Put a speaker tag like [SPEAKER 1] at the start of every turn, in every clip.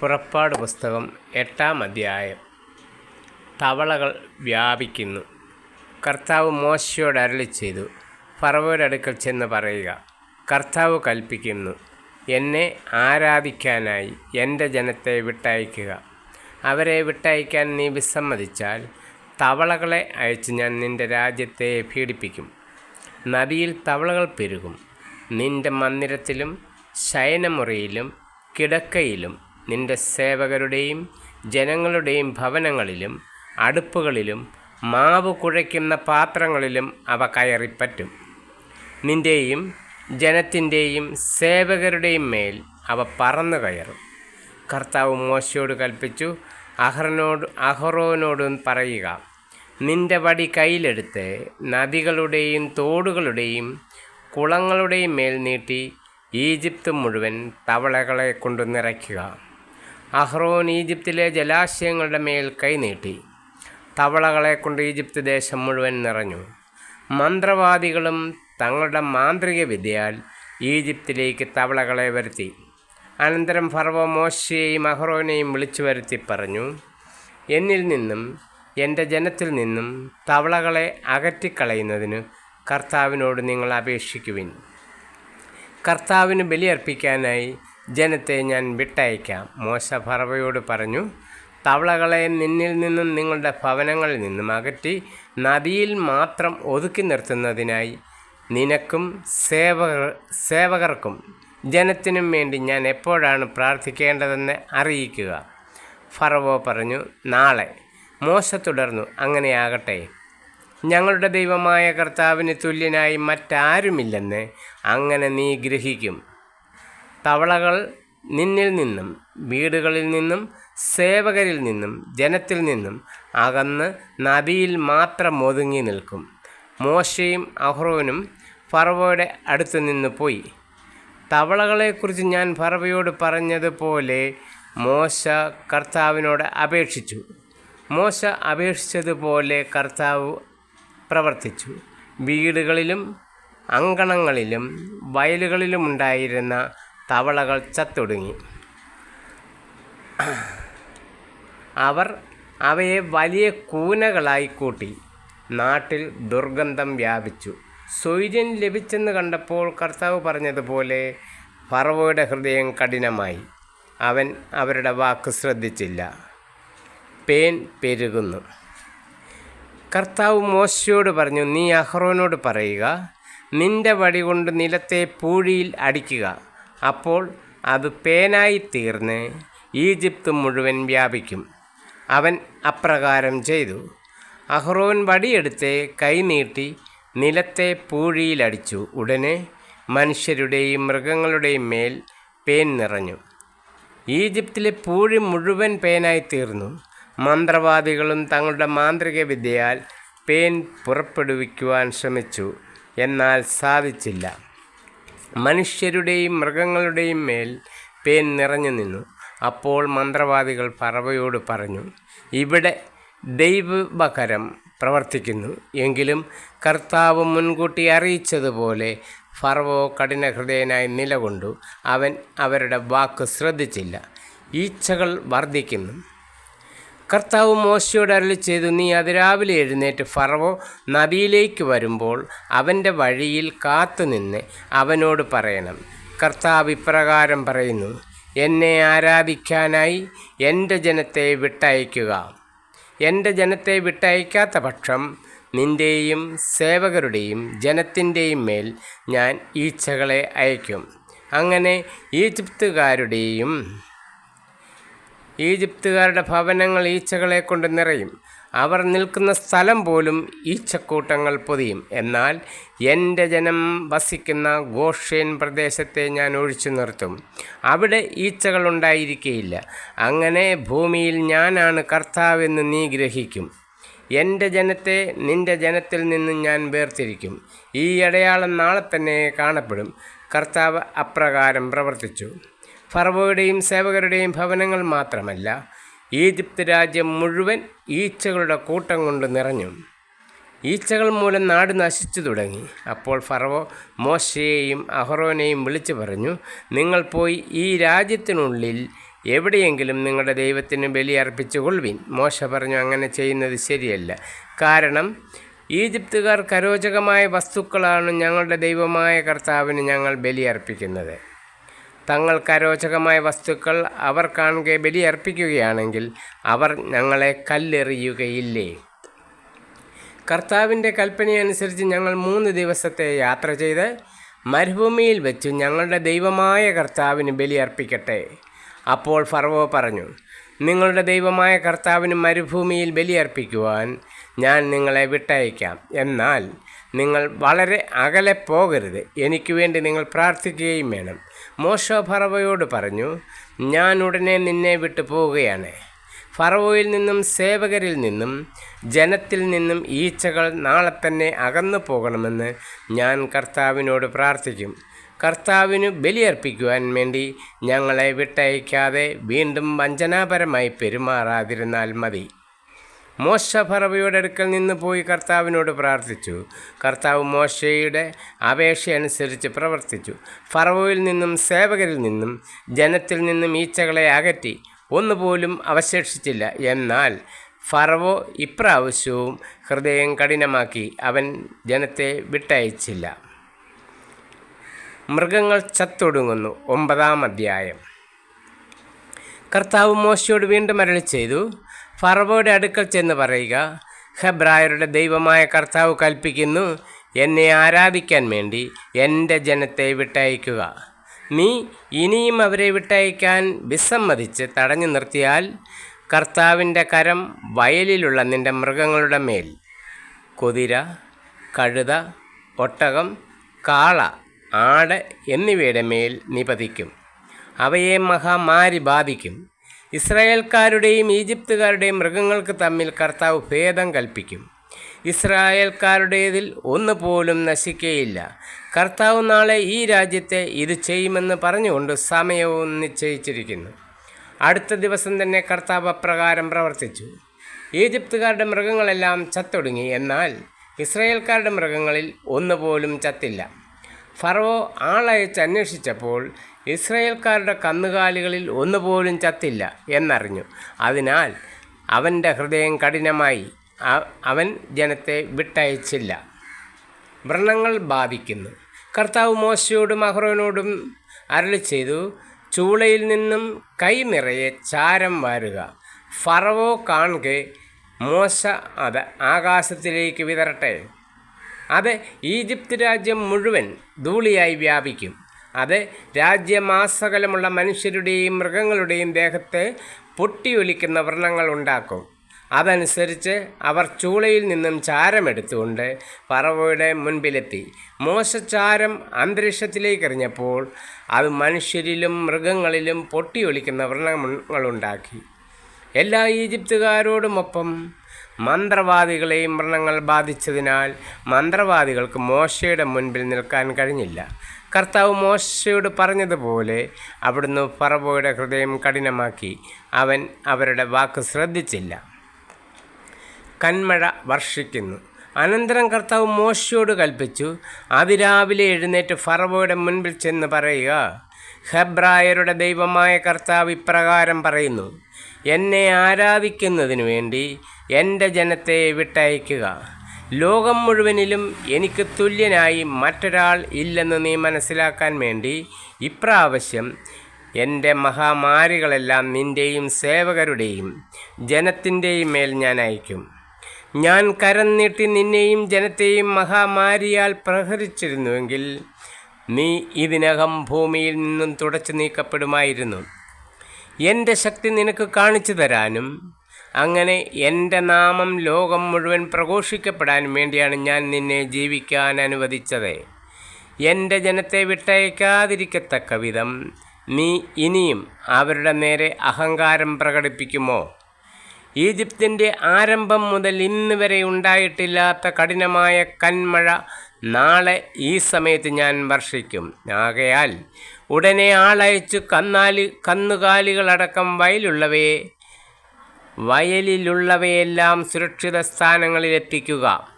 [SPEAKER 1] പുറപ്പാട് പുസ്തകം എട്ടാം അധ്യായം. തവളകൾ വ്യാപിക്കുന്നു. കർത്താവ് മോശയോട് അരളി ചെയ്തു. ഫറവോയുടെ അടുക്കൽ ചെന്ന് പറയുക കർത്താവ് കൽപ്പിക്കുന്നു എന്നെ ആരാധിക്കാനായി എന്റെ ജനത്തെ വിട്ടയക്കുക. അവരെ വിട്ടയക്കാൻ നീ വിസമ്മതിച്ചാൽ തവളകളെ അയച്ച് ഞാൻ നിന്റെ രാജ്യത്തെ പീഡിപ്പിക്കും. നദിയിൽ തവളകൾ പെരുകും. നിന്റെ മന്ദിരത്തിലും ശയനമുറിയിലും കിടക്കയിലും നിന്റെ സേവകരുടെയും ജനങ്ങളുടെയും ഭവനങ്ങളിലും അടുപ്പുകളിലും മാവ് കുഴയ്ക്കുന്ന പാത്രങ്ങളിലും അവ കയറിപ്പറ്റും. നിന്റെയും ജനത്തിന്റെയും സേവകരുടെയും മേൽ അവ പറന്നു കയറും. കർത്താവ് മോശയോട് കൽപ്പിച്ചു അഹ്റനോട് അഹ്റോനോടും പറയുക നിന്റെ വടി കയ്യിലെടുത്ത് നദികളുടെയും തോടുകളുടെയും കുളങ്ങളുടെയും മേൽ നീട്ടി ഈജിപ്ത് മുഴുവൻ തവളകളെ കൊണ്ട് നിറയ്ക്കുക. അഹ്റോൻ ഈജിപ്തിലെ ജലാശയങ്ങളുടെ മേൽ കൈനീട്ടി തവളകളെ കൊണ്ട് ഈജിപ്ത് ദേശം മുഴുവൻ നിറഞ്ഞു. മന്ത്രവാദികളും തങ്ങളുടെ മാന്ത്രിക വിദ്യയാൽ ഈജിപ്തിലേക്ക് തവളകളെ വരുത്തി. അനന്തരം ഫർവ മോശയെയും അഹ്റോനെയും വിളിച്ചു വരുത്തി പറഞ്ഞു എന്നിൽ നിന്നും എന്റെ ജനത്തിൽ നിന്നും തവളകളെ അകറ്റിക്കളയുന്നതിന് കർത്താവിനോട് നിങ്ങൾ അപേക്ഷിക്കുവിൻ. കർത്താവിന് ബലിയർപ്പിക്കാനായി ജനത്തെ ഞാൻ വിട്ടയക്കാം. മോശ ഫറവയോട് പറഞ്ഞു തവളകളെ നിന്നിൽ നിന്നും നിങ്ങളുടെ ഭവനങ്ങളിൽ നിന്നും അകറ്റി നദിയിൽ മാത്രം ഒതുക്കി നിർത്തുന്നതിനായി നിനക്കും സേവകർ സേവകർക്കും ജനത്തിനും വേണ്ടി ഞാൻ എപ്പോഴാണ് പ്രാർത്ഥിക്കേണ്ടതെന്ന് അറിയിക്കുക. ഫറവോ പറഞ്ഞു നാളെ. മോശ തുടർന്നു അങ്ങനെയാകട്ടെ ഞങ്ങളുടെ ദൈവമായ കർത്താവിന് തുല്യനായി മറ്റാരുമില്ലെന്ന് അങ്ങനെ നീ ഗ്രഹിക്കും. തവളകൾ നിന്നിൽ നിന്നും വീടുകളിൽ നിന്നും സേവകരിൽ നിന്നും ജനത്തിൽ നിന്നും അകന്ന് നദിയിൽ മാത്രം ഒതുങ്ങി നിൽക്കും. മോശയും അഹ്റോനും ഫറവോയുടെ അടുത്ത് നിന്ന് പോയി. തവളകളെക്കുറിച്ച് ഞാൻ ഫറവയോട് പറഞ്ഞതുപോലെ മോശ കർത്താവിനോട് അപേക്ഷിച്ചു. മോശ അപേക്ഷിച്ചതുപോലെ കർത്താവ് പ്രവർത്തിച്ചു. വീടുകളിലും അങ്കണങ്ങളിലും വയലുകളിലും ഉണ്ടായിരുന്ന തവളകൾ ചത്തൊടുങ്ങി. അവർ അവയെ വലിയ കൂനകളായി കൂട്ടി. നാട്ടിൽ ദുർഗന്ധം വ്യാപിച്ചു. സൂര്യൻ ലഭിച്ചെന്ന് കണ്ടപ്പോൾ കർത്താവ് പറഞ്ഞതുപോലെ ഫറവോയുടെ ഹൃദയം കഠിനമായി. അവൻ അവരുടെ വാക്ക് ശ്രദ്ധിച്ചില്ല. പേൻ പെരുകുന്നു. കർത്താവ് മോശയോട് പറഞ്ഞു നീ അഹ്റോനോട് പറയുക. നിന്റെ വടി കൊണ്ട് നിലത്തെ പൂഴിയിൽ അടിക്കുക. അപ്പോൾ അത് പേനായി തീർന്ന് ഈജിപ്ത് മുഴുവൻ വ്യാപിക്കും. അവൻ അപ്രകാരം ചെയ്തു. അഹ്റോൻ വടിയെടുത്ത് കൈനീട്ടി നിലത്തെ പൂഴിയിലടിച്ചു. ഉടനെ മനുഷ്യരുടെയും മൃഗങ്ങളുടെയും മേൽ പേൻ നിറഞ്ഞു. ഈജിപ്തിലെ പൂഴി മുഴുവൻ പേനായി തീർന്നു മന്ത്രവാദികളും തങ്ങളുടെ മാന്ത്രിക വിദ്യയാൽ പേൻ പുറപ്പെടുവിക്കുവാൻ ശ്രമിച്ചു. എന്നാൽ സാധിച്ചില്ല. മനുഷ്യരുടെയും മൃഗങ്ങളുടെയും മേൽ പേൻ നിറഞ്ഞു നിന്നു. അപ്പോൾ മന്ത്രവാദികൾ പറവയോട് പറഞ്ഞു ഇവിടെ ദൈവകരം പ്രവർത്തിക്കുന്നു. എങ്കിലും കർത്താവ് മുൻകൂട്ടി അറിയിച്ചതുപോലെ ഫറവോ കഠിനഹൃദയനായി നിലകൊണ്ടു. അവൻ അവരുടെ വാക്ക് ശ്രദ്ധിച്ചില്ല. ഈച്ചകൾ വർദ്ധിക്കുന്നു. കർത്താവ് മോശയോട് അരളി ചെയ്തു നീ അതിരാവിലെ എഴുന്നേറ്റ് ഫറവോ നദിയിലേക്ക് വരുമ്പോൾ അവന്റെ വഴിയിൽ കാത്തുനിന്ന് അവനോട് പറയണം. കർത്താവ് ഇപ്രകാരം പറയുന്നു എന്നെ ആരാധിക്കാനായി എന്റെ ജനത്തെ വിട്ടയക്കുക. എന്റെ ജനത്തെ വിട്ടയക്കാത്ത പക്ഷം നിന്റെയും സേവകരുടെയും ജനത്തിന്റെയും മേൽ ഞാൻ ഈച്ചകളെ അയക്കും അങ്ങനെ ഈജിപ്തുകാരുടെയും ഈജിപ്തുകാരുടെ ഭവനങ്ങൾ ഈച്ചകളെ കൊണ്ട് നിറയും. അവർ നിൽക്കുന്ന സ്ഥലം പോലും ഈച്ചക്കൂട്ടങ്ങൾ പൊതിയും. എന്നാൽ എന്റെ ജനം വസിക്കുന്ന ഗോഷ്യൻ പ്രദേശത്തെ ഞാൻ ഒഴിച്ചു നിർത്തും. അവിടെ ഈച്ചകൾ ഉണ്ടായിരിക്കുകയില്ല അങ്ങനെ ഭൂമിയിൽ ഞാനാണ് കർത്താവെന്ന് നീ ഗ്രഹിക്കും. എന്റെ ജനത്തെ നിന്റെ ജനത്തിൽ നിന്ന് ഞാൻ വേർതിരിക്കും. ഈ അടയാളം നാളെ തന്നെ കാണപ്പെടും. കർത്താവ് അപ്രകാരം പ്രവർത്തിച്ചു. ഫറവോയുടെയും സേവകരുടെയും ഭവനങ്ങൾ മാത്രമല്ല ഈജിപ്ത് രാജ്യം മുഴുവൻ ഈച്ചകളുടെ കൂട്ടം കൊണ്ട് നിറഞ്ഞു. ഈച്ചകൾ മൂലം നാട് നശിച്ചു തുടങ്ങി. അപ്പോൾ ഫറവോ മോശയെയും അഹറോനെയും വിളിച്ചു പറഞ്ഞു നിങ്ങൾ പോയി ഈ രാജ്യത്തിനുള്ളിൽ എവിടെയെങ്കിലും നിങ്ങളുടെ ദൈവത്തിന് ബലി അർപ്പിച്ചുകൊള്ളുവിൻ മോശ പറഞ്ഞു അങ്ങനെ ചെയ്യുന്നത് ശരിയല്ല. കാരണം ഈജിപ്തുകാർ കരോചകമായ വസ്തുക്കളാണ് ഞങ്ങളുടെ ദൈവമായ കർത്താവിന് ഞങ്ങൾ ബലിയർപ്പിക്കുന്നത് തങ്ങൾ അരോചകമായ വസ്തുക്കൾ അവർ കാണുക ബലിയർപ്പിക്കുകയാണെങ്കിൽ അവർ ഞങ്ങളെ കല്ലെറിയുകയില്ലേ? കർത്താവിന്റെ കൽപ്പനയനുസരിച്ച് ഞങ്ങൾ മൂന്ന് ദിവസത്തെ യാത്ര ചെയ്ത് മരുഭൂമിയിൽ വെച്ച് ഞങ്ങളുടെ ദൈവമായ കർത്താവിന് ബലിയർപ്പിക്കട്ടെ. അപ്പോൾ ഫർവോ പറഞ്ഞു നിങ്ങളുടെ ദൈവമായ കർത്താവിന് മരുഭൂമിയിൽ ബലിയർപ്പിക്കുവാൻ ഞാൻ നിങ്ങളെ വിട്ടയക്കാം. എന്നാൽ നിങ്ങൾ വളരെ അകലെ പോകരുത്. എനിക്ക് വേണ്ടി നിങ്ങൾ പ്രാർത്ഥിക്കുകയും വേണം. മോശ ഫറവയോട് പറഞ്ഞു ഞാൻ ഉടനെ നിന്നെ വിട്ടു പോവുകയാണ്. ഫറവോയിൽ നിന്നും സേവകരിൽ നിന്നും ജനത്തിൽ നിന്നും ഈച്ചകൾ നാളെ തന്നെ അകന്നു പോകണമെന്ന് ഞാൻ കർത്താവിനോട് പ്രാർത്ഥിക്കും. കർത്താവിന് ബലിയർപ്പിക്കുവാൻ വേണ്ടി ഞങ്ങളെ വിട്ടയക്കാതെ വീണ്ടും വഞ്ചനാപരമായി പെരുമാറാതിരുന്നാൽ മതി. മോശ ഫറവയുടെ അടുക്കൽ നിന്ന് പോയി കർത്താവിനോട് പ്രാർത്ഥിച്ചു. കർത്താവ് മോശയുടെ അപേക്ഷ അനുസരിച്ച് പ്രവർത്തിച്ചു. ഫറവയിൽ നിന്നും സേവകരിൽ നിന്നും ജനത്തിൽ നിന്നും ഈച്ചകളെ അകറ്റി. ഒന്നുപോലും അവശേഷിച്ചില്ല. എന്നാൽ ഫറവോ ഇപ്രാവശ്യവും ഹൃദയം കഠിനമാക്കി. അവൻ ജനത്തെ വിട്ടയച്ചില്ല. മൃഗങ്ങൾ ചത്തൊടുങ്ങുന്നു. ഒമ്പതാം അധ്യായം. കർത്താവ് മോശയോട് വീണ്ടും അരളി ചെയ്തു ഫറവോയുടെ അടുക്കൽ ചെന്ന് പറയുക ഹെബ്രായരുടെ ദൈവമായ കർത്താവ് കൽപ്പിക്കുന്നു എന്നെ ആരാധിക്കാൻ വേണ്ടി എന്റെ ജനത്തെ വിട്ടയക്കുക. നീ ഇനിയും അവരെ വിട്ടയക്കാൻ വിസമ്മതിച്ച് തടഞ്ഞു നിർത്തിയാൽ കർത്താവിന്റെ കരം വയലിലുള്ള നിന്റെ മൃഗങ്ങളുടെ മേൽ. കുതിര കഴുത ഒട്ടകം കാള ആട് എന്നിവയുടെ മേൽ നിപതിക്കും. അവയെ മഹാമാരി ബാധിക്കും. ഇസ്രായേൽക്കാരുടെയും ഈജിപ്തുകാരുടെയും മൃഗങ്ങൾക്ക് തമ്മിൽ കർത്താവ് ഭേദം കൽപ്പിക്കും. ഇസ്രായേൽക്കാരുടേതിൽ ഒന്നുപോലും നശിക്കുകയില്ല കർത്താവ് നാളെ ഈ രാജ്യത്തെ ഇത് ചെയ്യുമെന്ന് പറഞ്ഞുകൊണ്ട് സമയവും നിശ്ചയിച്ചിരിക്കുന്നു. അടുത്ത ദിവസം തന്നെ കർത്താവ് അപ്രകാരം പ്രവർത്തിച്ചു. ഈജിപ്തുകാരുടെ മൃഗങ്ങളെല്ലാം ചത്തൊടുങ്ങി. എന്നാൽ ഇസ്രായേൽക്കാരുടെ മൃഗങ്ങളിൽ ഒന്നുപോലും ചത്തില്ല. ഫറവോ ആളയച്ച് അന്വേഷിച്ചപ്പോൾ ഇസ്രായേൽക്കാരുടെ കന്നുകാലികളിൽ ഒന്നുപോലും ചത്തില്ല എന്നറിഞ്ഞു. അതിനാൽ അവന്റെ ഹൃദയം കഠിനമായി. അവൻ ജനത്തെ വിട്ടയച്ചില്ല. വ്രണങ്ങൾ ബാധിക്കുന്നു. കർത്താവ് മോശയോടും അഹ്റോനോടും അരളി ചെയ്തു ചൂളയിൽ നിന്നും കൈ നിറയെ ചാരം വാരുക. ഫറവോ കാണുക. മോശ അത് ആകാശത്തിലേക്ക് വിതരട്ടെ അത് ഈജിപ്ത് രാജ്യം മുഴുവൻ ധൂളിയായി വ്യാപിക്കും. അത് രാജ്യമാസകലമുള്ള മനുഷ്യരുടെയും മൃഗങ്ങളുടെയും ദേഹത്തെ പൊട്ടിയൊലിക്കുന്ന വ്രണങ്ങൾ ഉണ്ടാക്കും. അതനുസരിച്ച് അവർ ചൂളയിൽ നിന്നും ചാരമെടുത്തുകൊണ്ട് പറവയുടെ മുൻപിലെത്തി. മോശചാരം അന്തരീക്ഷത്തിലേക്ക് എറിഞ്ഞപ്പോൾ അത് മനുഷ്യരിലും മൃഗങ്ങളിലും പൊട്ടിയൊലിക്കുന്ന വ്രണങ്ങളുണ്ടാക്കി. എല്ലാ ഈജിപ്തുകാരോടുമൊപ്പം മന്ത്രവാദികളെയും വ്രണങ്ങൾ ബാധിച്ചതിനാൽ മന്ത്രവാദികൾക്ക് മോശയുടെ മുൻപിൽ നിൽക്കാൻ കഴിഞ്ഞില്ല. കർത്താവ് മോശയോട് പറഞ്ഞതുപോലെ അവിടുന്ന് ഫറവോയുടെ ഹൃദയം കഠിനമാക്കി. അവൻ അവരുടെ വാക്ക് ശ്രദ്ധിച്ചില്ല. കന്മഴ വർഷിക്കുന്നു. അനന്തരം കർത്താവ് മോശയോട് കൽപ്പിച്ചു അതിരാവിലെ എഴുന്നേറ്റ് ഫറവോയുടെ മുൻപിൽ ചെന്ന് പറയുക. ഹെബ്രായരുടെ ദൈവമായ കർത്താവ് ഇപ്രകാരം പറയുന്നു എന്നെ ആരാധിക്കുന്നതിനു വേണ്ടി എന്റെ ജനത്തെ വിട്ടയക്കുക. ലോകം മുഴുവനിലും എനിക്ക് തുല്യനായി മറ്റൊരാൾ ഇല്ലെന്ന് നീ മനസ്സിലാക്കാൻ വേണ്ടി ഇപ്രാവശ്യം എന്റെ മഹാമാരികളെല്ലാം നിന്റെയും സേവകരുടെയും ജനത്തിന്റെയും മേൽ ഞാൻ അയക്കും. ഞാൻ കരം നീട്ടി നിന്നെയും ജനത്തെയും മഹാമാരിയാൽ പ്രഹരിച്ചിരുന്നുവെങ്കിൽ നീ ഇതിനകം ഭൂമിയിൽ നിന്നും തുടച്ചു നീക്കപ്പെടുമായിരുന്നു. എന്റെ ശക്തി നിനക്ക് കാണിച്ചു തരാനും അങ്ങനെ എന്റെ നാമം ലോകം മുഴുവൻ പ്രഘോഷിക്കപ്പെടാൻ വേണ്ടിയാണ് ഞാൻ നിന്നെ ജീവിക്കാൻ അനുവദിച്ചത്. എന്റെ ജനത്തെ വിട്ടയക്കാതിരിക്കത്തക്ക വിധം നീ ഇനിയും അവരുടെ നേരെ അഹങ്കാരം പ്രകടിപ്പിക്കുമോ? ഈജിപ്തിന്റെ ആരംഭം മുതൽ ഇന്ന് വരെ ഉണ്ടായിട്ടില്ലാത്ത കഠിനമായ കന്മഴ നാളെ ഈ സമയത്ത് ഞാൻ വർഷിക്കും. ആകയാൽ ഉടനെ ആളയച്ചു കന്നാലി കന്നുകാലികളടക്കം വയലുള്ളവയെ വയലിലുള്ളവയെല്ലാം സുരക്ഷിത സ്ഥാനങ്ങളിലെത്തിക്കുക.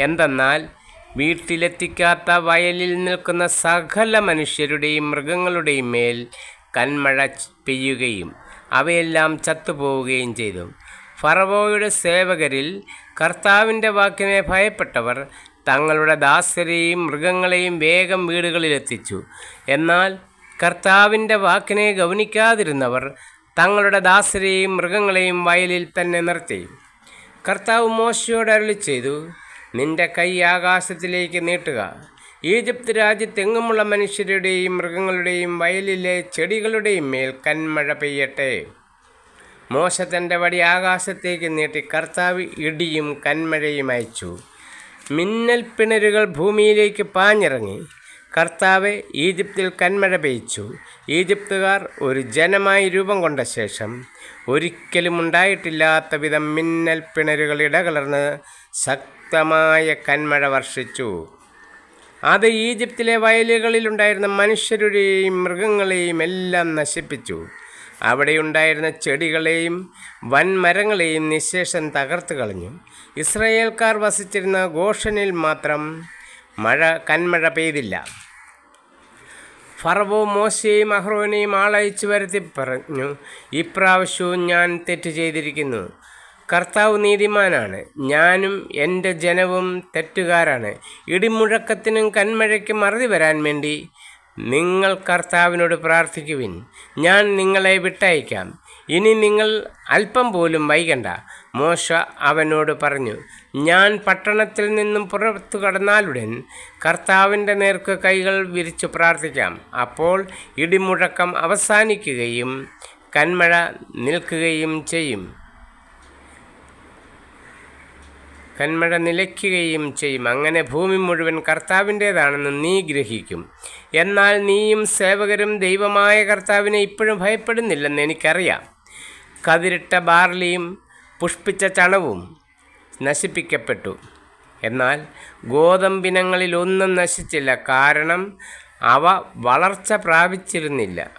[SPEAKER 1] എന്തെന്നാൽ വീട്ടിലെത്തിക്കാത്ത വയലിൽ നിൽക്കുന്ന സകല മനുഷ്യരുടെയും മൃഗങ്ങളുടെയും മേൽ കന്മഴ പെയ്യുകയും അവയെല്ലാം ചത്തുപോവുകയും ചെയ്തു. ഫറവോയുടെ സേവകരിൽ കർത്താവിന്റെ വാക്കിനെ ഭയപ്പെട്ടവർ തങ്ങളുടെ ദാസരെയും മൃഗങ്ങളെയും വേഗം വീടുകളിലെത്തിച്ചു. എന്നാൽ കർത്താവിന്റെ വാക്കിനെ ഗൗനിക്കാതിരുന്നവർ തങ്ങളുടെ ദാസരെയും മൃഗങ്ങളെയും വയലിൽ തന്നെ നിർത്തി. കർത്താവ് മോശയോട് അരുളി ചെയ്തു നിന്റെ കൈ ആകാശത്തിലേക്ക് നീട്ടുക. ഈജിപ്ത് രാജ്യത്തെങ്ങുമുള്ള മനുഷ്യരുടെയും മൃഗങ്ങളുടെയും വയലിലെ ചെടികളുടെയും മേൽ കന്മഴ പെയ്യട്ടെ. മോശ തന്റെ വടി ആകാശത്തേക്ക് നീട്ടി കർത്താവ് ഇടിയും കന്മഴയും അയച്ചു. മിന്നൽ പിണരുകൾ ഭൂമിയിലേക്ക് പാഞ്ഞിറങ്ങി. കർത്താവ് ഈജിപ്തിൽ കന്മഴ പെയ്ച്ചു. ഈജിപ്തുകാർ ഒരു ജനമായി രൂപം കൊണ്ട ശേഷം ഒരിക്കലും ഉണ്ടായിട്ടില്ലാത്ത വിധം മിന്നൽ പിണരുകൾ ഇടകലർന്ന് ശക്തമായ കന്മഴ വർഷിച്ചു. അത് ഈജിപ്തിലെ വയലുകളിലുണ്ടായിരുന്ന മനുഷ്യരുടെയും മൃഗങ്ങളെയും എല്ലാം നശിപ്പിച്ചു. അവിടെയുണ്ടായിരുന്ന ചെടികളെയും വൻമരങ്ങളെയും നിശേഷം തകർത്ത് കളഞ്ഞു. ഇസ്രയേൽക്കാർ വസിച്ചിരുന്ന ഗോഷനിൽ മാത്രം മഴ കന്മഴ പെയ്തില്ല. ഫറവോ മോശയും അഹ്റോനെയും ആളയച്ചു വരുത്തി പറഞ്ഞു ഇപ്രാവശ്യവും ഞാൻ തെറ്റ് ചെയ്തിരിക്കുന്നു. കർത്താവ് നീതിമാനാണ്. ഞാനും എന്റെ ജനവും തെറ്റുകാരാണ്. ഇടിമുഴക്കത്തിനും കന്മഴയ്ക്കും മറുതി വരാൻ വേണ്ടി നിങ്ങൾ കർത്താവിനോട് പ്രാർത്ഥിക്കുവിൻ. ഞാൻ നിങ്ങളെ വിട്ടയക്കാം. ഇനി നിങ്ങൾ അല്പം പോലും വൈകണ്ട. മോശ അവനോട് പറഞ്ഞു ഞാൻ പട്ടണത്തിൽ നിന്നും പുറത്തു കടന്നാലുടൻ കർത്താവിന്റെ നേർക്ക് കൈകൾ വിരിച്ചു പ്രാർത്ഥിക്കാം. അപ്പോൾ ഇടിമുഴക്കം അവസാനിക്കുകയും കന്മഴ നിൽക്കുകയും ചെയ്യും. കന്മഴ നിലയ്ക്കുകയും ചെയ്യും. അങ്ങനെ ഭൂമി മുഴുവൻ കർത്താവിന്റേതാണെന്ന് നീ ഗ്രഹിക്കും. എന്നാൽ നീയും സേവകരും ദൈവമായ കർത്താവിനെ ഇപ്പോഴും ഭയപ്പെടുന്നില്ലെന്ന് എനിക്കറിയാം. കതിരിട്ട ബാർലിയും പുഷ്പിച്ച ചണവും നശിപ്പിക്കപ്പെട്ടു. എന്നാൽ ഗോതമ്പിനങ്ങളിലൊന്നും നശിച്ചില്ല. കാരണം അവ വളർച്ച പ്രാപിച്ചിരുന്നില്ല.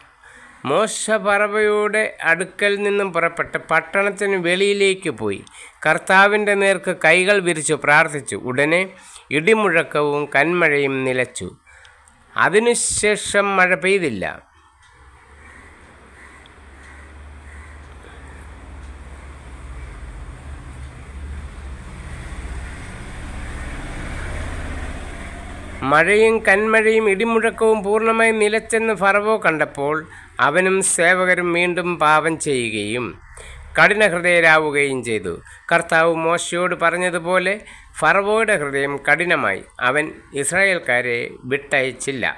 [SPEAKER 1] മോശ പറവയുടെ അടുക്കൽ നിന്നും പുറപ്പെട്ട് പട്ടണത്തിന് വെളിയിലേക്ക് പോയി. കർത്താവിന്റെ നേർക്ക് കൈകൾ വിരിച്ചു പ്രാർത്ഥിച്ചു. ഉടനെ ഇടിമുഴക്കവും കന്മഴയും നിലച്ചു. അതിനുശേഷം മഴ പെയ്തില്ല. മഴയും കന്മഴയും ഇടിമുഴക്കവും പൂർണമായി നിലച്ചെന്ന് ഫറവോ കണ്ടപ്പോൾ അവനും സേവകരും വീണ്ടും പാപം ചെയ്യുകയും കഠിനഹൃദയരാവുകയും ചെയ്തു. കർത്താവ് മോശയോട് പറഞ്ഞതുപോലെ ഫറവോയുടെ ഹൃദയം കഠിനമായി. അവൻ ഇസ്രായേൽക്കാരെ വിട്ടയച്ചില്ല.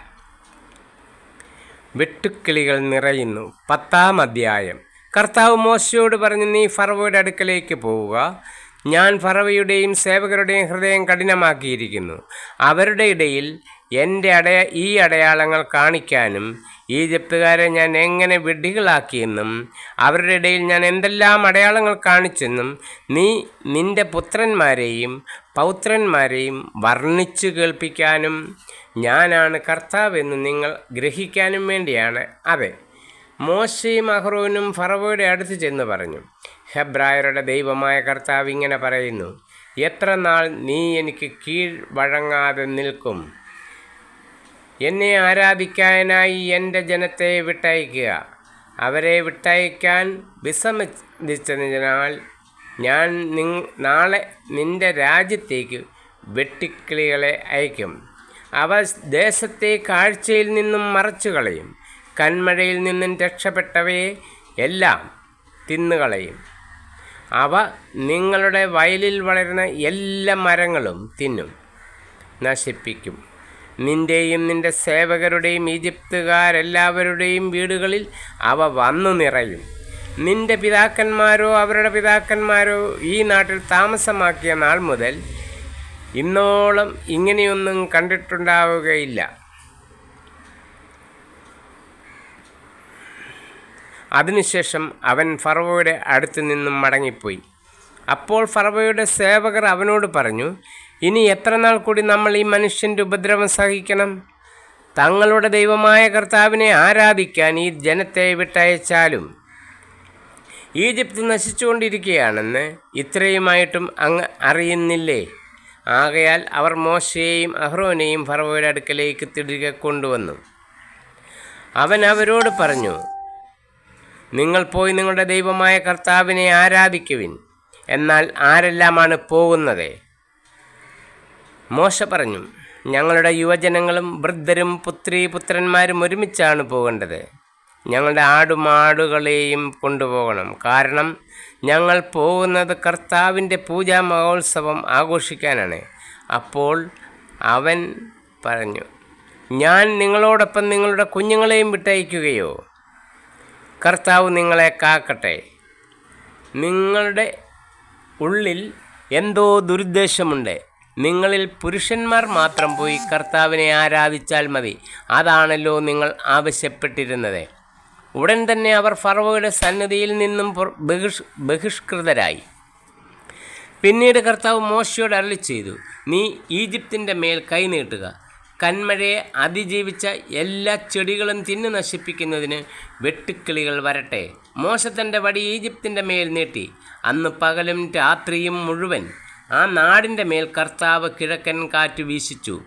[SPEAKER 1] വെട്ടുക്കിളികൾ നിറയുന്നു. പത്താം അധ്യായം. കർത്താവ് മോശയോട് പറഞ്ഞു നീ ഫറവോയുടെ അടുക്കലേക്ക് പോവുക. ഞാൻ ഫറവയുടെയും സേവകരുടെയും ഹൃദയം കഠിനമാക്കിയിരിക്കുന്നു. അവരുടെ ഇടയിൽ എന്റെ അടയ ഈ അടയാളങ്ങൾ കാണിക്കാനും ഈജിപ്തുകാരെ ഞാൻ എങ്ങനെ വിഡ്ഢികളാക്കിയെന്നും അവരുടെ ഇടയിൽ ഞാൻ എന്തെല്ലാം അടയാളങ്ങൾ കാണിച്ചെന്നും നീ നിന്റെ പുത്രന്മാരെയും പൗത്രന്മാരെയും വർണിച്ചു കേൾപ്പിക്കാനും ഞാനാണ് കർത്താവെന്ന് നിങ്ങൾ ഗ്രഹിക്കാനും വേണ്ടിയാണ്. അതെ. മോശയും അഹ്റോനും ഫറവോയുടെ അടുത്ത് ചെന്ന് പറഞ്ഞു ഹെബ്രായരുടെ ദൈവമായ കർത്താവ് ഇങ്ങനെ പറയുന്നു എത്ര നാൾ നീ എനിക്ക് കീഴ് വഴങ്ങാതെ നിൽക്കും? എന്നെ ആരാധിക്കാനായി എന്റെ ജനത്തെ വിട്ടയക്കുക. അവരെ വിട്ടയക്കാൻ വിസമ്മതിച്ചതിനാൽ ഞാൻ നിങ് നാളെ നിന്റെ രാജ്യത്തേക്ക് വെട്ടിക്കിളികളെ അയക്കും. അവ ദേശത്തെ കാഴ്ചയിൽ നിന്നും മറച്ചു കളയും കന്മഴയിൽ നിന്നും രക്ഷപ്പെട്ടവയെ എല്ലാം തിന്നുകളയും. അവ നിങ്ങളുടെ വയലിൽ വളരുന്ന എല്ലാ മരങ്ങളും തിന്നും നശിപ്പിക്കും. നിന്റെയും നിന്റെ സേവകരുടെയും ഈജിപ്തുകാരെല്ലാവരുടെയും വീടുകളിൽ അവ വന്നു നിറയും. നിന്റെ പിതാക്കന്മാരോ അവരുടെ പിതാക്കന്മാരോ ഈ നാട്ടിൽ താമസമാക്കിയ നാൾ മുതൽ ഇന്നോളം ഇങ്ങനെയൊന്നും കണ്ടിട്ടുണ്ടാവുകയില്ല. അതിനുശേഷം അവൻ ഫറവോയുടെ അടുത്ത് നിന്നും മടങ്ങിപ്പോയി. അപ്പോൾ ഫറവോയുടെ സേവകർ അവനോട് പറഞ്ഞു ഇനി എത്ര നാൾ കൂടി നമ്മൾ ഈ മനുഷ്യന്റെ ഉപദ്രവം സഹിക്കണം? തങ്ങളുടെ ദൈവമായ കർത്താവിനെ ആരാധിക്കാൻ ഈ ജനത്തെ വിട്ടയച്ചാലും ഈജിപ്ത് നശിച്ചുകൊണ്ടിരിക്കുകയാണെന്ന് ഇത്രയുമായിട്ടും അങ്ങ് അറിയുന്നില്ലേ? ആകയാൽ അവർ മോശയെയും അഹ്റോനെയും ഫറവോയുടെ അടുക്കലേക്ക് തിരികെ കൊണ്ടുവന്നു. അവൻ അവരോട് പറഞ്ഞു നിങ്ങൾ പോയി നിങ്ങളുടെ ദൈവമായ കർത്താവിനെ ആരാധിക്കുവിൻ. എന്നാൽ ആരെല്ലാമാണ് പോകുന്നത്? മോശ പറഞ്ഞു ഞങ്ങളുടെ യുവജനങ്ങളും വൃദ്ധരും പുത്രി പുത്രന്മാരും ഒരുമിച്ചാണ് പോകേണ്ടത്. ഞങ്ങളുടെ ആടുമാടുകളെയും കൊണ്ടുപോകണം. കാരണം ഞങ്ങൾ പോകുന്നത് കർത്താവിന്റെ പൂജാ മഹോത്സവം ആഘോഷിക്കാനാണ്. അപ്പോൾ അവൻ പറഞ്ഞു ഞാൻ നിങ്ങളോടൊപ്പം നിങ്ങളുടെ കുഞ്ഞുങ്ങളെയും വിട്ടയക്കുകയോ? കർത്താവ് നിങ്ങളെ കാക്കട്ടെ. നിങ്ങളുടെ ഉള്ളിൽ എന്തോ ദുരുദ്ദേശമുണ്ട്. നിങ്ങളിൽ പുരുഷന്മാർ മാത്രം പോയി കർത്താവിനെ ആരാധിച്ചാൽ മതി. അതാണല്ലോ നിങ്ങൾ ആവശ്യപ്പെട്ടിരുന്നത്. ഉടൻ തന്നെ അവർ ഫറവോയുടെ സന്നിധിയിൽ നിന്നും ബഹിഷ് ബഹിഷ്കൃതരായി. പിന്നീട് കർത്താവ് മോശയോട് അരളി ചെയ്തു നീ ഈജിപ്തിന്റെ മേൽ കൈ നീട്ടുക. കന്മഴയെ അതിജീവിച്ച എല്ലാ ചെടികളും തിന്നു നശിപ്പിക്കുന്നതിന് വെട്ടുക്കിളികൾ വരട്ടെ. മോശത്തിന്റെ വടി ഈജിപ്തിന്റെ മേൽ നീട്ടി. അന്ന് പകലും രാത്രിയും മുഴുവൻ ആ നാടിന്റെ മേൽ കർത്താവ് കിഴക്കൻ കാറ്റ് വീശിച്ചു.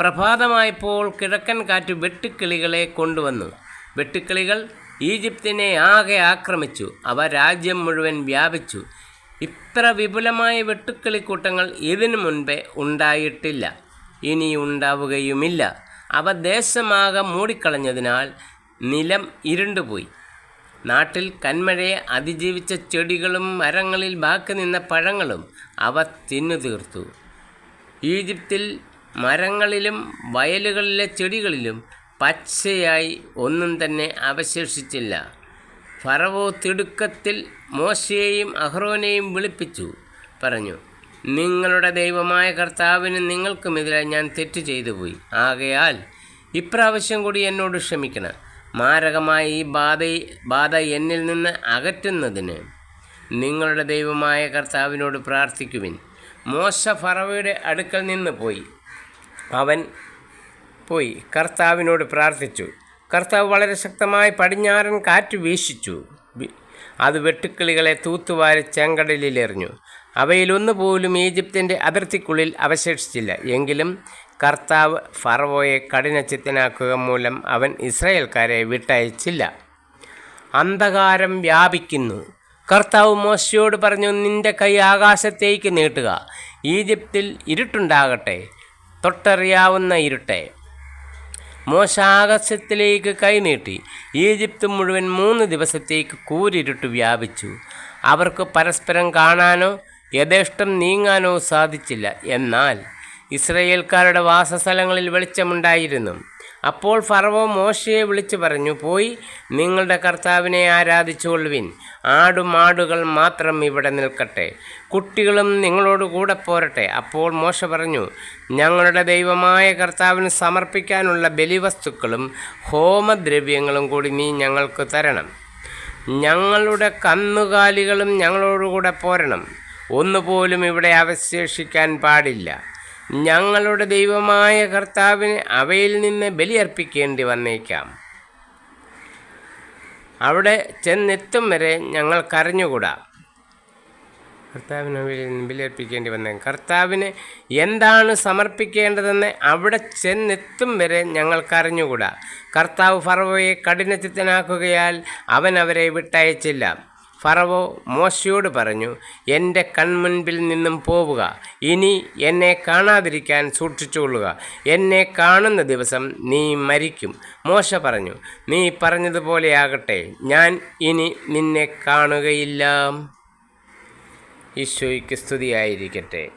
[SPEAKER 1] പ്രഭാതമായപ്പോൾ കിഴക്കൻ കാറ്റ് വെട്ടുക്കിളികളെ കൊണ്ടുവന്നു. വെട്ടുക്കിളികൾ ഈജിപ്തിനെ ആകെ ആക്രമിച്ചു. അവ രാജ്യം മുഴുവൻ വ്യാപിച്ചു. ഇത്ര വിപുലമായ വെട്ടുക്കിളിക്കൂട്ടങ്ങൾ ഇതിനു മുൻപേ ഉണ്ടായിട്ടില്ല. ഇനി ഉണ്ടാവുകയുമില്ല അവ ദേശമാകെ മൂടിക്കളഞ്ഞതിനാൽ നിലം ഇരുണ്ടുപോയി. നാട്ടിൽ കന്മഴയെ അതിജീവിച്ച ചെടികളും മരങ്ങളിൽ ബാക്കി നിന്ന പഴങ്ങളും അവ തിന്നു തീർത്തു. ഈജിപ്തിൽ മരങ്ങളിലും വയലുകളിലെ ചെടികളിലും പച്ചയായി ഒന്നും തന്നെ അവശേഷിച്ചില്ല. ഫറവോ തിടുക്കത്തിൽ മോശയെയും അഹ്റോനെയും വിളിപ്പിച്ചു പറഞ്ഞു നിങ്ങളുടെ ദൈവമായ കർത്താവിന് നിങ്ങൾക്കുമെതിരെ ഞാൻ തെറ്റ് ചെയ്തു പോയി ആകയാൽ ഇപ്രാവശ്യം കൂടി എന്നോട് ക്ഷമിക്കണം. മാരകമായ ഈ ബാധ ബാധ എന്നിൽ നിന്ന് അകറ്റുന്നതിന് നിങ്ങളുടെ ദൈവമായ കർത്താവിനോട് പ്രാർത്ഥിക്കുവിൻ. മോശ ഫറവയുടെ അടുക്കൽ നിന്ന് പോയി. അവൻ പോയി. കർത്താവിനോട് പ്രാർത്ഥിച്ചു. കർത്താവ് വളരെ ശക്തമായി പടിഞ്ഞാറൻ കാറ്റ് വീശിച്ചു. അത് വെട്ടുക്കിളികളെ തൂത്തുവാരി ചെങ്കടലിലെറിഞ്ഞു. അവയിലൊന്നുപോലും ഈജിപ്തിന്റെ അതിർത്തിക്കുള്ളിൽ അവശേഷിച്ചില്ല. എങ്കിലും കർത്താവ് ഫറവോയെ കഠിനചിത്തനാക്കുക മൂലം അവൻ ഇസ്രായേൽക്കാരെ വിട്ടയച്ചില്ല. അന്ധകാരം വ്യാപിക്കുന്നു. കർത്താവ് മോശയോട് പറഞ്ഞു നിന്റെ കൈ ആകാശത്തേക്ക് നീട്ടുക. ഈജിപ്തിൽ ഇരുട്ടുണ്ടാകട്ടെ. തൊട്ടറിയാവുന്ന ഇരുട്ടെ. മോശ ആകാശത്തിലേക്ക് കൈനീട്ടി. ഈജിപ്ത് മുഴുവൻ മൂന്ന് ദിവസത്തേക്ക് കൂരിരുട്ട് വ്യാപിച്ചു. അവർക്ക് പരസ്പരം കാണാനോ യഥേഷ്ടം നീങ്ങാനോ സാധിച്ചില്ല. എന്നാൽ ഇസ്രയേൽക്കാരുടെ വാസസ്ഥലങ്ങളിൽ വെളിച്ചമുണ്ടായിരുന്നു. അപ്പോൾ ഫറവോ മോശയെ വിളിച്ചു പറഞ്ഞു പോയി നിങ്ങളുടെ കർത്താവിനെ ആരാധിച്ചുകൊള്ളുവിൻ. ആടും ആടുകൾ മാത്രം ഇവിടെ നിൽക്കട്ടെ. കുട്ടികളും നിങ്ങളോട് കൂടെ പോരട്ടെ. അപ്പോൾ മോശ പറഞ്ഞു ഞങ്ങളുടെ ദൈവമായ കർത്താവിന് സമർപ്പിക്കാനുള്ള ബലിവസ്തുക്കളും ഹോമദ്രവ്യങ്ങളും കൂടി നീ ഞങ്ങൾക്ക് തരണം. ഞങ്ങളുടെ കന്നുകാലികളും ഞങ്ങളോടുകൂടെ പോരണം. ഒന്നുപോലും ഇവിടെ അവശേഷിക്കാൻ പാടില്ല. ഞങ്ങളുടെ ദൈവമായ കർത്താവിന് അവയിൽ നിന്ന് ബലിയർപ്പിക്കേണ്ടി വന്നേക്കാം. അവിടെ ചെന്നെത്തും വരെ ഞങ്ങൾ കരഞ്ഞുകൂടാം കർത്താവിന് അവയിൽ നിന്ന് ബലിയർപ്പിക്കേണ്ടി വന്നേ. കർത്താവിന് എന്താണ് സമർപ്പിക്കേണ്ടതെന്ന് അവിടെ ചെന്നെത്തും വരെ ഞങ്ങൾ കരഞ്ഞുകൂടാം കർത്താവ് ഫർവയെ കഠിനചിത്തനാക്കുകയാൽ അവൻ അവരെ വിട്ടയച്ചില്ല. ഫറവോ മോശയോട് പറഞ്ഞു എന്റെ കൺമുൻപിൽ നിന്നും പോവുക. ഇനി എന്നെ കാണാതിരിക്കാൻ സൂക്ഷിച്ചുകൊള്ളുക. എന്നെ കാണുന്ന ദിവസം നീ മരിക്കും. മോശ പറഞ്ഞു നീ പറഞ്ഞതുപോലെയാകട്ടെ ഞാൻ ഇനി നിന്നെ കാണുകയില്ല. ഈശോയ്ക്ക് സ്തുതിയായിരിക്കട്ടെ.